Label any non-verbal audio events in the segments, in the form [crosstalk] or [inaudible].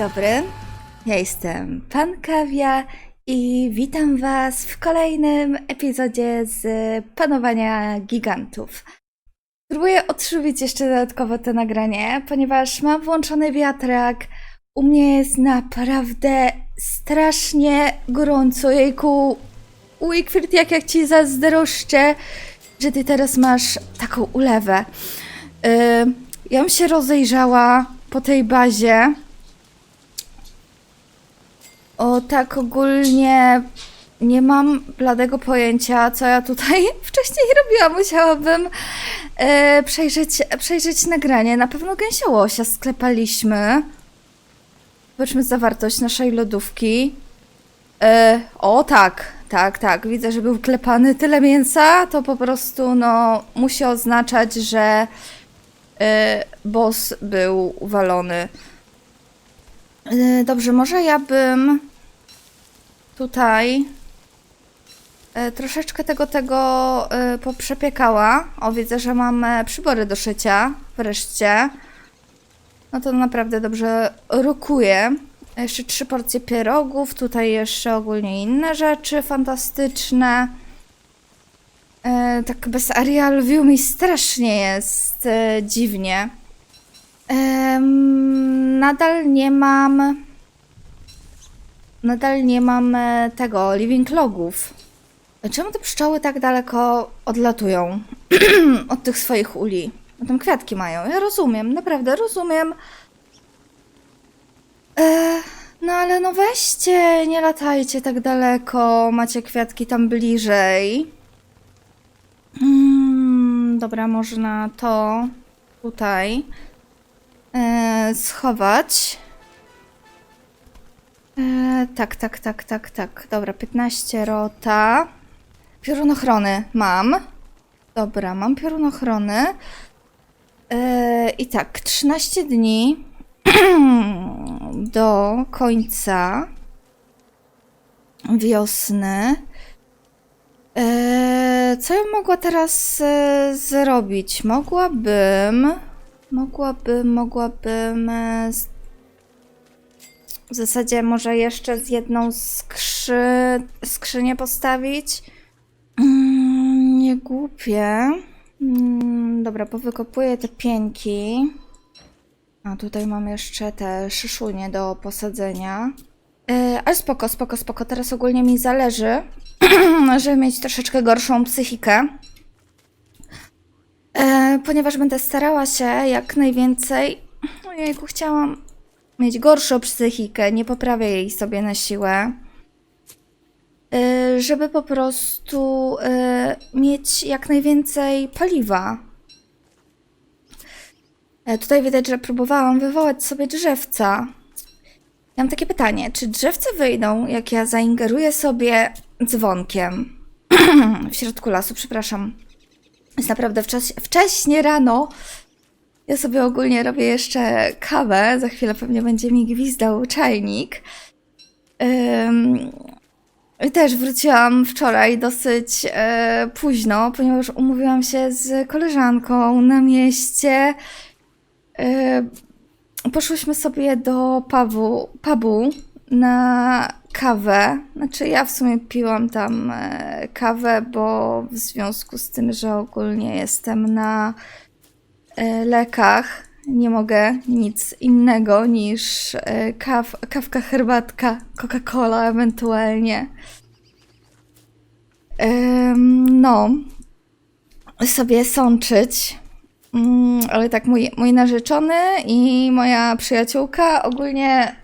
dobry. Ja jestem Pan Kawia i witam Was w kolejnym epizodzie z Panowania Gigantów. Spróbuję odśrubić jeszcze dodatkowo to nagranie, ponieważ mam włączony wiatrak. U mnie jest naprawdę strasznie gorąco. Jejku, Wickford, jak ja Ci zazdroszczę, że Ty teraz masz taką ulewę. Yy, ja bym się rozejrzała po tej bazie. O tak ogólnie nie mam bladego pojęcia, co ja tutaj [laughs] wcześniej robiłam. Musiałabym e, przejrzeć, przejrzeć nagranie. Na pewno gęsiołosia sklepaliśmy. Zobaczmy zawartość naszej lodówki. E, o tak, tak, tak. Widzę, że był klepany tyle mięsa. To po prostu no, musi oznaczać, że e, boss był uwalony. Dobrze, może ja bym tutaj e, troszeczkę tego tego e, poprzepiekała. O, widzę, że mam e, przybory do szycia wreszcie. No to naprawdę dobrze rokuje. Jeszcze trzy porcje pierogów, tutaj jeszcze ogólnie inne rzeczy fantastyczne. E, tak bez Arial View mi strasznie jest e, dziwnie. Em, nadal nie mam. Nadal nie mam tego, living logów. Czemu te pszczoły tak daleko odlatują [clears throat] od tych swoich uli? No tam kwiatki mają. Ja rozumiem, naprawdę rozumiem. E, no ale no weźcie, nie latajcie tak daleko. Macie kwiatki tam bliżej. Mm, dobra, można to tutaj e, schować. E, tak, tak, tak, tak, tak. Dobra, 15 rota. Piorunochrony mam. Dobra, mam piorunochrony. E, I tak, 13 dni [clears throat] do końca wiosny. E, co ja mogła teraz e, zrobić? Mogłabym. Mogłabym, mogłabym e, w zasadzie może jeszcze z jedną skrzy... skrzynię postawić. Mm, nie głupie. Mm, dobra, powykopuję te pieńki. A tutaj mam jeszcze te szyszunie do posadzenia. E, ale spoko, spoko, spoko. Teraz ogólnie mi zależy, [clears throat] żeby mieć troszeczkę gorszą psychikę. E, ponieważ będę starała się jak najwięcej. Ojejku, chciałam mieć gorszą psychikę, nie poprawię jej sobie na siłę. Y, Żeby po prostu y, mieć jak najwięcej paliwa. E, Tutaj widać, że próbowałam wywołać sobie drzewca. Mam takie pytanie, czy drzewce wyjdą, jak ja zaingeruję sobie dzwonkiem [clears throat] w środku lasu, przepraszam. Jest naprawdę wcześnie rano. Ja sobie ogólnie robię jeszcze kawę. Za chwilę pewnie będzie mi gwizdał czajnik. I też wróciłam wczoraj dosyć e, późno, ponieważ umówiłam się z koleżanką na mieście. E, poszłyśmy sobie do pubu, pubu na kawę. Znaczy, ja w sumie piłam tam e, kawę, bo w związku z tym, że ogólnie jestem na lekach, nie mogę nic innego niż e, kaw, kawka, herbatka, Coca-Cola ewentualnie. No, sobie sączyć. Mm, ale tak, mój, mój narzeczony i moja przyjaciółka ogólnie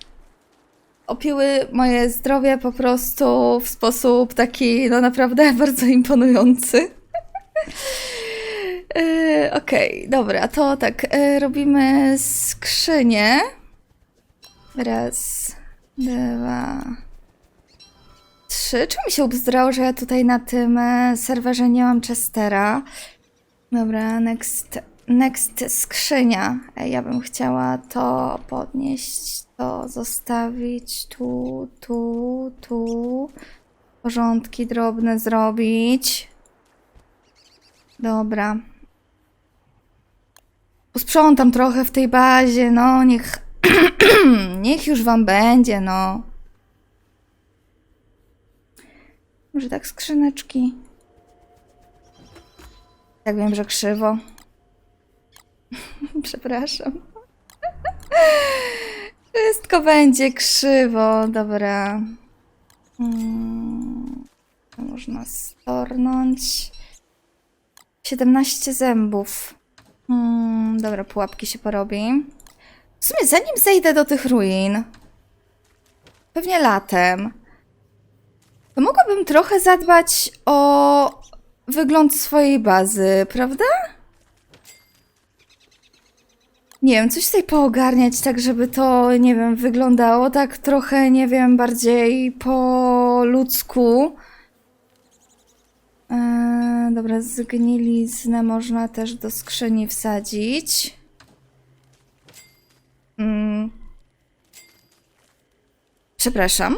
opiły moje zdrowie po prostu w sposób taki, no naprawdę [laughs] bardzo imponujący. E, Okej, dobra, to tak, e, robimy skrzynię. Raz, dwa, trzy. Czy mi się ubzdrało, że ja tutaj na tym e, serwerze nie mam Chestera? Dobra, next, next skrzynia. Ja bym chciała to podnieść, to zostawić tu, tu, tu. Porządki drobne zrobić. Dobra. Posprzątam trochę w tej bazie, no niech [clears throat] Niech już wam będzie, no. Może tak skrzyneczki. Tak wiem, że krzywo. [laughs] Przepraszam. [laughs] Wszystko będzie krzywo, dobra. Mm, to można stornąć. 17 zębów. Mm, dobra, pułapki się porobi. W sumie zanim zejdę do tych ruin, pewnie latem, to mogłabym trochę zadbać o wygląd swojej bazy, prawda? Nie wiem, coś tutaj poogarniać tak, żeby to, nie wiem, wyglądało tak trochę, nie wiem, bardziej po ludzku. Dobra, zgniliznę można też do skrzyni wsadzić. Mm. Przepraszam.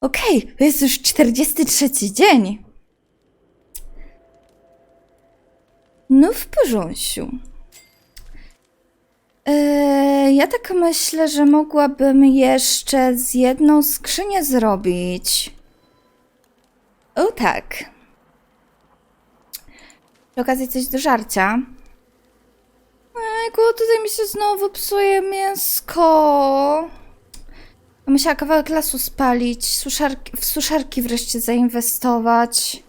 Okej, to jest już 43 dzień. No w porządku. Eee, ja tak myślę, że mogłabym jeszcze z jedną skrzynię zrobić. O tak. Przy okazji coś do żarcia. Ejku, tutaj mi się znowu psuje mięsko. Musiała kawałek lasu spalić, suszarki, w suszarki wreszcie zainwestować.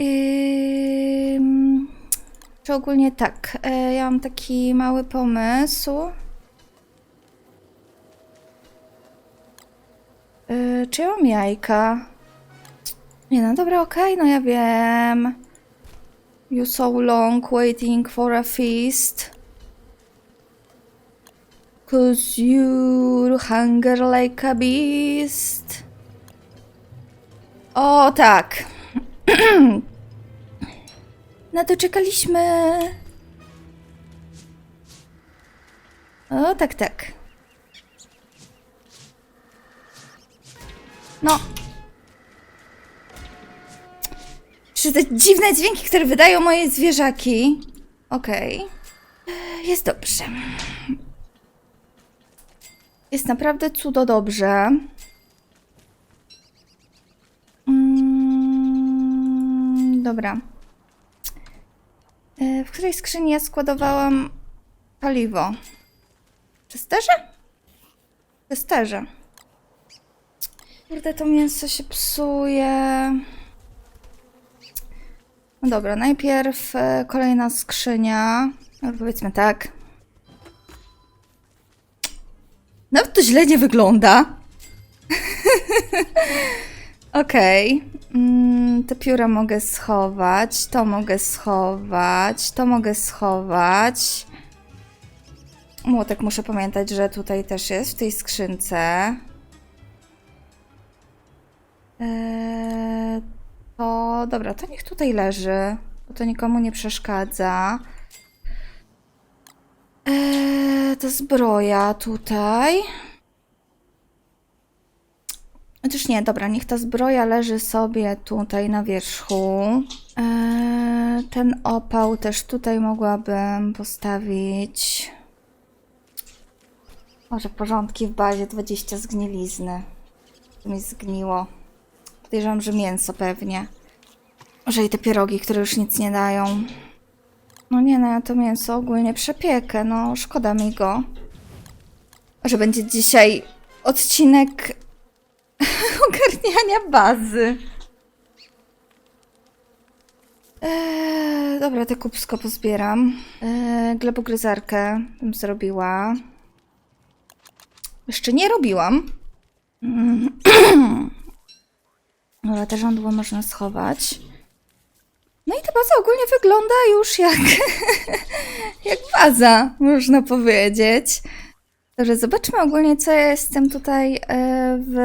Ym, czy ogólnie tak, e, ja mam taki mały pomysł. E, czy ja mam jajka? Nie no, dobra, okej, no ja wiem. You so long waiting for a feast. Cause you hunger like a beast. O, tak. [clears throat] Na to czekaliśmy. O, tak, tak. No. Czy te dziwne dźwięki, które wydają moje zwierzaki? Okej. Jest dobrze. Jest naprawdę cudo dobrze. Mm, dobra. E, W której skrzyni ja składowałam paliwo? W testerze? Testerze. Kurde, to mięso się psuje. No dobra, najpierw e, kolejna skrzynia. No, powiedzmy tak. Nawet to źle nie wygląda. [laughs] Okej. Mm, te pióra mogę schować, to mogę schować, to mogę schować. Młotek muszę pamiętać, że tutaj też jest w tej skrzynce. Eee, to dobra, to niech tutaj leży, bo to nikomu nie przeszkadza. Eee, to zbroja tutaj. Chociaż nie, dobra, niech ta zbroja leży sobie tutaj na wierzchu. Eee, ten opał też tutaj mogłabym postawić. Może porządki w bazie 20 zgnilizny. To mi zgniło. Podejrzewam, że mięso pewnie. Może i te pierogi, które już nic nie dają. No nie, no ja to mięso ogólnie przepiekę, no szkoda mi go. Że będzie dzisiaj odcinek ogarniania bazy. Eee, dobra, te kupsko pozbieram. Eee, glebogryzarkę bym zrobiła. Jeszcze nie robiłam. [clears throat] Dobra, te żądło można schować. No i ta baza ogólnie wygląda już jak, [laughs] jak baza, można powiedzieć. Dobrze, zobaczmy ogólnie, co ja jestem tutaj e, w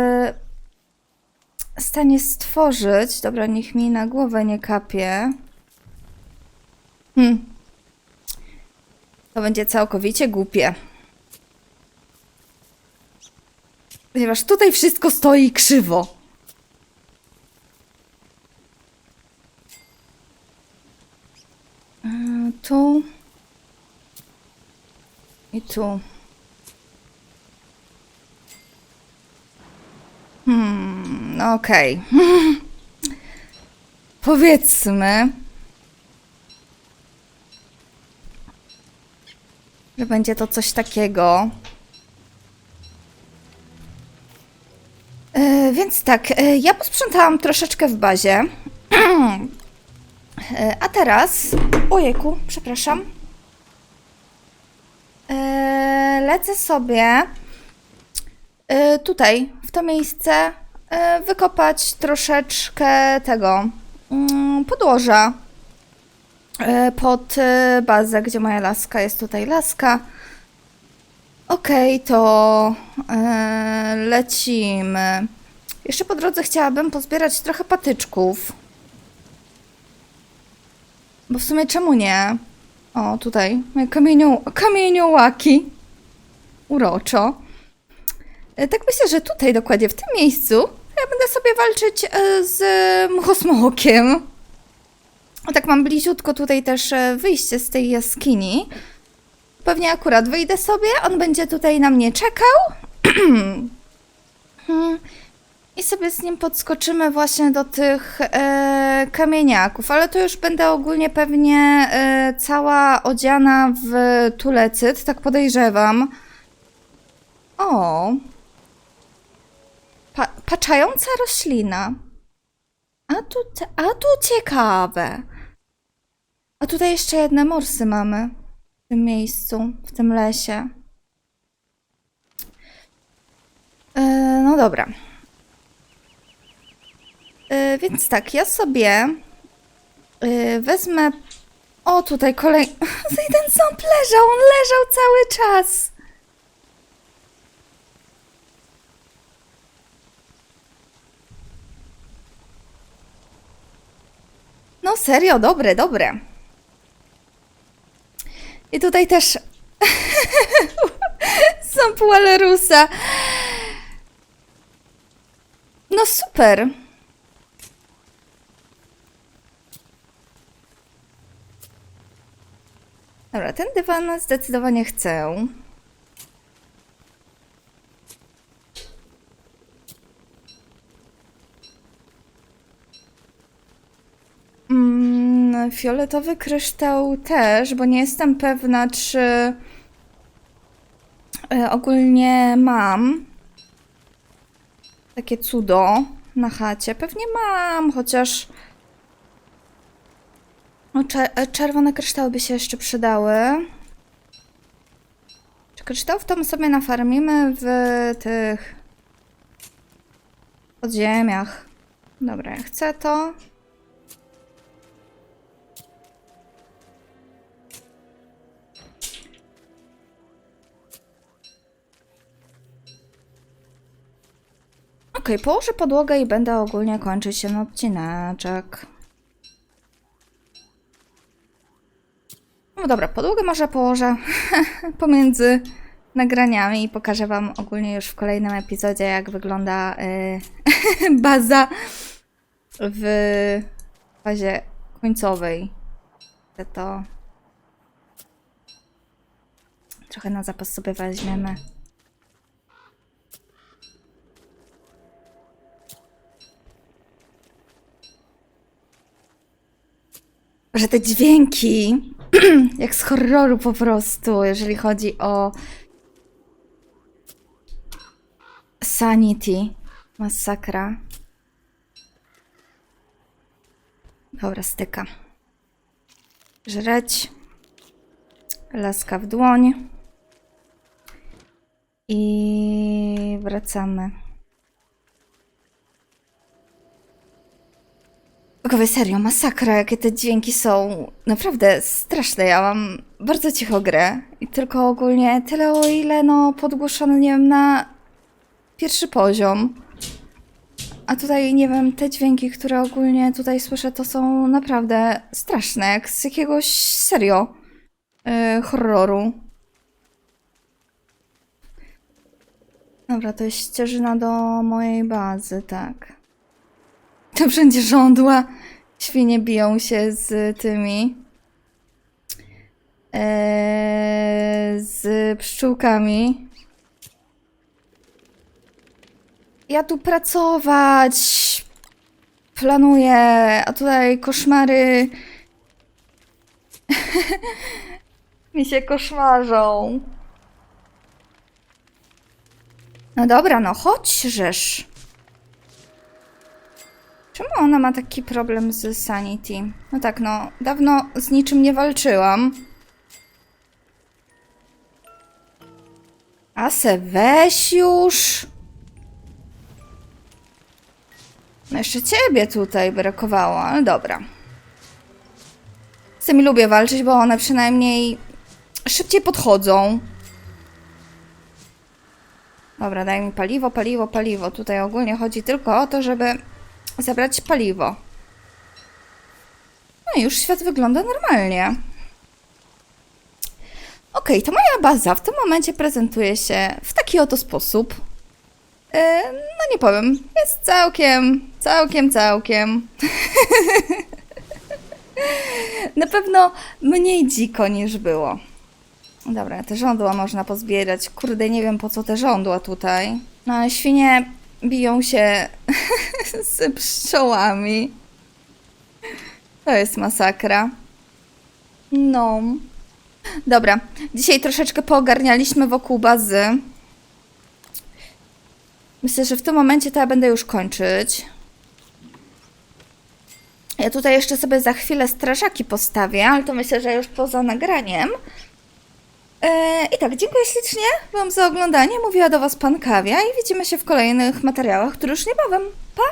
stanie stworzyć. Dobra, niech mi na głowę nie kapie. Hmm. To będzie całkowicie głupie. Ponieważ tutaj wszystko stoi krzywo. E, tu. I tu. Okej. [laughs] Powiedzmy, że będzie to coś takiego. E, więc tak, e, ja posprzątałam troszeczkę w bazie. [clears throat] E, A teraz. Ojejku, przepraszam. E, lecę sobie tutaj, w to miejsce, wykopać troszeczkę tego mm, podłoża e, pod e, bazę, gdzie moja laska jest tutaj laska. Okej, to e, lecimy. Jeszcze po drodze chciałabym pozbierać trochę patyczków. Bo w sumie czemu nie? O, tutaj moje kamienio, kamieniołaki. Uroczo. E, Tak myślę, że tutaj dokładnie, w tym miejscu, ja będę sobie walczyć e, z mchosmokiem. Tak mam bliziutko tutaj też e, wyjście z tej jaskini. Pewnie akurat wyjdę sobie, on będzie tutaj na mnie czekał. [clears throat] Hmm. I sobie z nim podskoczymy właśnie do tych e, kamieniaków, ale to już będę ogólnie pewnie e, cała odziana w tulecyt, tak podejrzewam. O! Pa paczająca roślina. A tu, a tu ciekawe. A tutaj jeszcze jedne morsy mamy w tym miejscu, w tym lesie. E, no dobra. E, więc tak, ja sobie e, wezmę. O, tutaj kolej. [laughs] Ten ząb leżał, on leżał cały czas. No serio, dobre, dobre. I tutaj też [laughs] ząb Walerusa. No super. Dobra, ten dywan zdecydowanie chcę. Mm, fioletowy kryształ też, bo nie jestem pewna, czy e, ogólnie mam takie cudo na chacie. Pewnie mam, chociaż no, e, czerwone kryształy by się jeszcze przydały. Czy kryształów to my sobie nafarmimy w tych podziemiach? Dobra, ja chcę to. Okej, położę podłogę i będę ogólnie kończyć ten odcineczek. No dobra, podłogę może położę [laughs] pomiędzy nagraniami i pokażę Wam ogólnie już w kolejnym epizodzie, jak wygląda y, [laughs] baza w fazie końcowej. To trochę na zapas sobie weźmiemy. Że te dźwięki, [clears throat] jak z horroru po prostu, jeżeli chodzi o Sanity, masakra. Dobra, styka. Żreć. Laska w dłoń. I wracamy. Bogowie, serio, masakra, jakie te dźwięki są. Naprawdę straszne. Ja mam bardzo cicho grę. I tylko ogólnie tyle, o ile no podgłoszone, nie wiem, na pierwszy poziom. A tutaj, nie wiem, te dźwięki, które ogólnie tutaj słyszę, to są naprawdę straszne, jak z jakiegoś serio yy, horroru. Dobra, to jest ścieżyna do mojej bazy, tak. To wszędzie żądła. Świnie biją się z tymi. Eee, z pszczółkami. Ja tu pracować planuję, a tutaj koszmary [laughs] mi się koszmarzą. No dobra, no chodź, żeż. Czemu ona ma taki problem z sanity? No tak, no, dawno z niczym nie walczyłam. A se weź już. No jeszcze ciebie tutaj brakowało, ale dobra. Z tymi lubię walczyć, bo one przynajmniej szybciej podchodzą. Dobra, daj mi paliwo, paliwo, paliwo. Tutaj ogólnie chodzi tylko o to, żeby zabrać paliwo. No i już świat wygląda normalnie. Okej, to moja baza w tym momencie prezentuje się w taki oto sposób. E, no nie powiem, jest całkiem, całkiem, całkiem. [laughs] Na pewno mniej dziko niż było. Dobra, te żądła można pozbierać. Kurde, nie wiem po co te żądła tutaj. No świnie biją się [laughs] z pszczołami. To jest masakra. No. Dobra, dzisiaj troszeczkę poogarnialiśmy wokół bazy. Myślę, że w tym momencie to ja będę już kończyć. Ja tutaj jeszcze sobie za chwilę strażaki postawię, ale to myślę, że już poza nagraniem. E, I tak, dziękuję ślicznie Wam za oglądanie. Mówiła do Was Pan Kawia i widzimy się w kolejnych materiałach, które już niebawem. Pa!